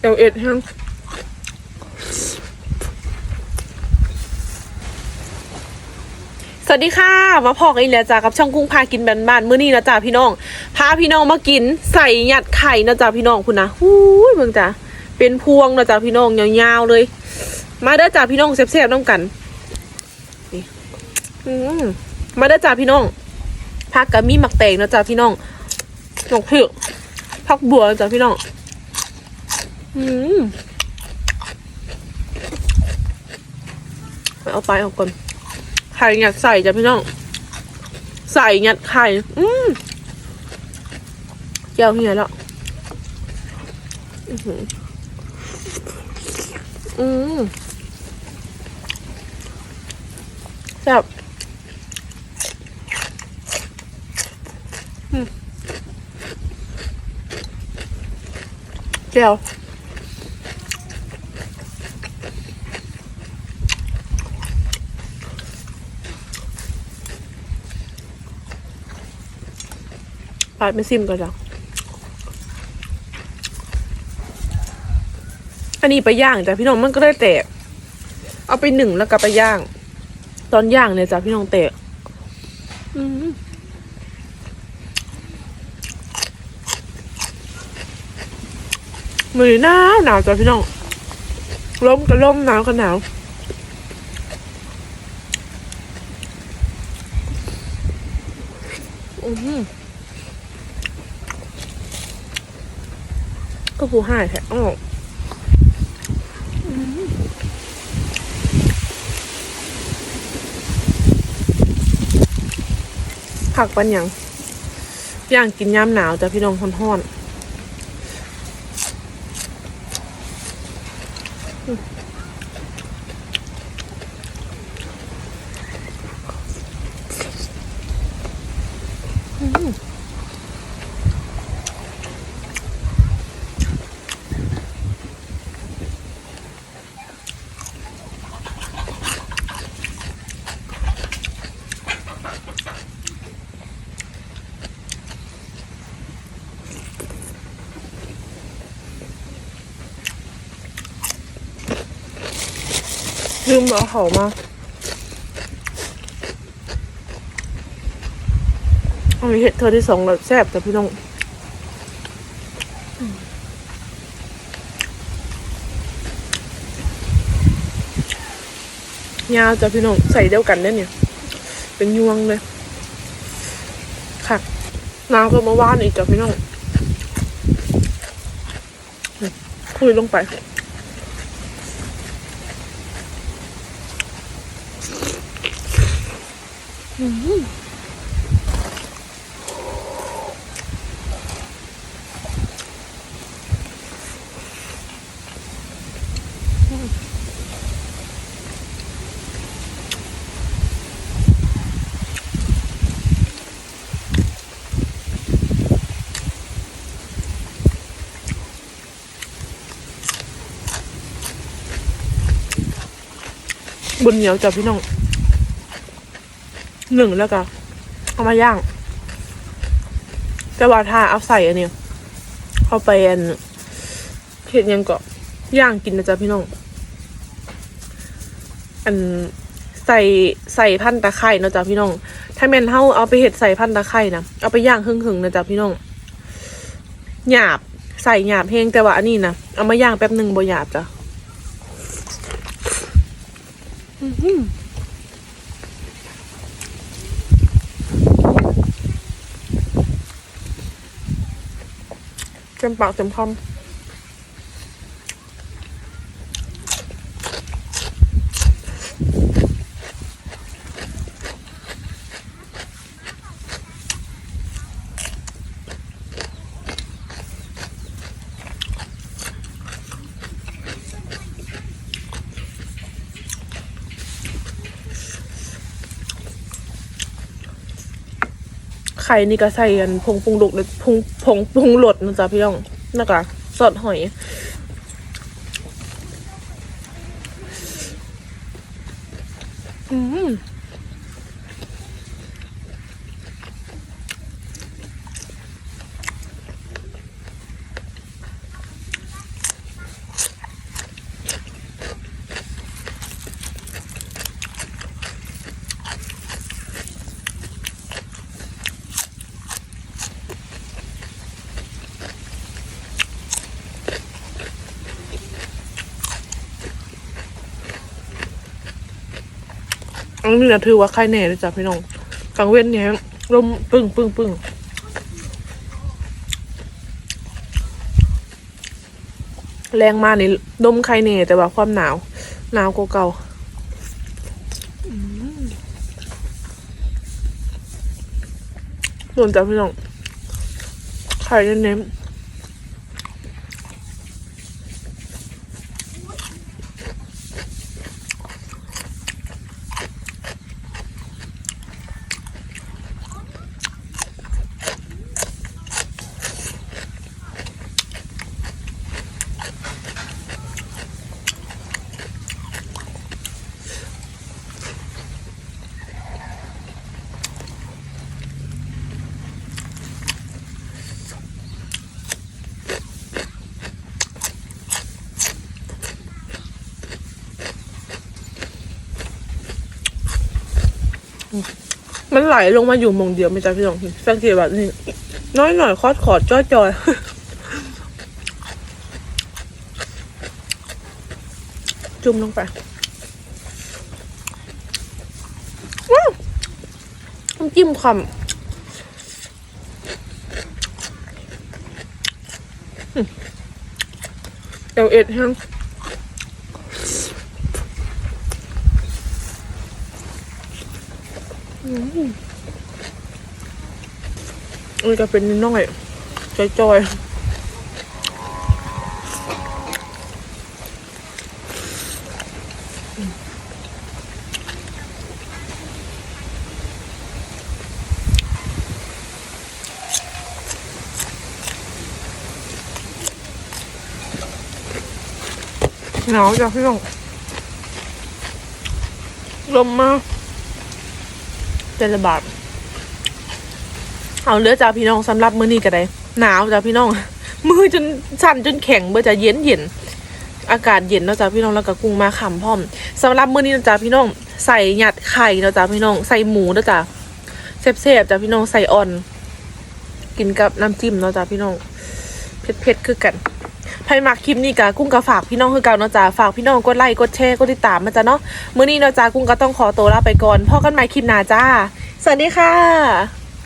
เอลเอ็ดฮังสวัสดีค่ะ มาพอกอีกแล้วจ้ากับช่องกุ้งพากินบ้านๆมื้อนี้นะจ้าพี่น้อง พาพี่น้องมากินใส่หยัดไข่นะจ้าพี่น้องคุณนะหู้ยเบิ่งจ้าเป็นพวงนะจ้าพี่น้องยาวๆเลย มาเด้อจ้าพี่น้องแซ่บๆน้องกันนี่มาเด้อจ้าพี่น้องผักกะมีหมักแตงนะจ้าพี่น้องหมกเผือกผักบัวนะจ้าพี่น้อง เอาไปเอาก่อนไข่ยัดใส่จ้ะพี่น้อง ใส่ยัดไข่ อืมแก้วเฮียแล้วอืมแซ่บอืมแก้ว ปาดไม่ซิมก่อนจ้ะอันนี้ไปย่างจ้ะพี่น้องมันก็ได้แตกเอาไปหนึ่งแล้วก็ไปย่าง ตอนย่างเนี่ยจ้ะพี่น้องแตกอืมมือหนาวหนาวจ้ะพี่น้องลมก็ลมหนาวก็หนาวอืม ก็ผู้ให้แท้ออกผักปันยังย่างกินยามหนาวจ้ะพี่น้องท้อนๆ ลืมเอาเขามาอันนี้เห็ดเธอที่สองแล้วแซ่บจ้ะพี่น้องยาวจ้ะพี่น้องใส่เดียวกันเนี่ยเนี่ย เป็นยวงเลยค่ะน้ำก็มาว่านอีกจ้ะพี่น้องคุยลงไป บนเหนียวจ้ะพี่น้อง หนึ่งแล้วก็เอามาย่างแต่ว่าถ้าเอาใส่อันนี้เข้าไปอันเห็ดยังก็ย่างกินนะจ๊ะพี่น้อง อันใส่ใส่พันตะไคร่นะจ๊ะพี่น้อง ถ้าแม่นเฮาเอาไปเห็ดใส่พันตะไคร่นะเอาไปย่างหึ่งๆนะจ๊ะพี่น้องหยาบใส่หยาบเฮงแต่ว่าอันนี้นะเอามาย่างแป๊บหนึ่งบ่หยาบจ้ะ อืม เต็มปากเต็มคำ ไข่นี่ก็ใส่กันผงปรุงรสผงผงปรุงรสนะจ๊ะพี่น้องนะคะสดหอยอืม อันนี้นะถือว่าใครแน่เลยจ้ะพี่น้องกลางเว้นเนี่ยลมปึ้งปึ้งปึ้งแรงมากนี่ดมใครแน่แต่ว่าความหนาว หนาวกว่าเก่าอืมส่วนจ้ะพี่น้องไข่เน้นๆ มันไหลลงมาอยู่มงเดียวไม่จ้ะพี่น้องสังเกตแบบนี้น้อยหน่อยคอดขอดจ้อยจอยจุ่มลงไปว้าวน้ำจิ้มคำอืมเอลเอ็ดฮะ อันนี้ก็เป็นนิดหน่อยจอยจอยหนาวจ้ะพี่น้องลมมา เป็นระบาดเอาเลือจ้าพี่น้องสำหรับมื้อนี้ก็ได้ หนาวจ้าพี่น้อง มือจนสั่นจนแข็งเบอร์จะเย็นเย็นอากาศเย็นเนาะจ้าพี่น้องแล้วก็กุ้งมาขำพร้อมสำหรับมื้อนี้นะจ้าพี่น้อง ใส่หยัดไข่เนาะจ้าพี่น้อง ใส่หมูเนาะจ้าเซฟๆจ้าพี่น้องใส่อ่อน กินกับน้ำจิ้มเนาะจ้าพี่น้องเผ็ดๆคือกัน ใครมักคลิปนี้กะกุ้งก็ฝากพี่น้องคือเก่าเนาะจ้าฝากพี่น้องกดไลค์กดแชร์กดติดตามมาจ้าเนาะมื้อนี้เนาะจ้ากุ้งก็ต้องขอตัวลาไปก่อนพอกันใหม่คลิปหน้าจ้า สวัสดีค่ะ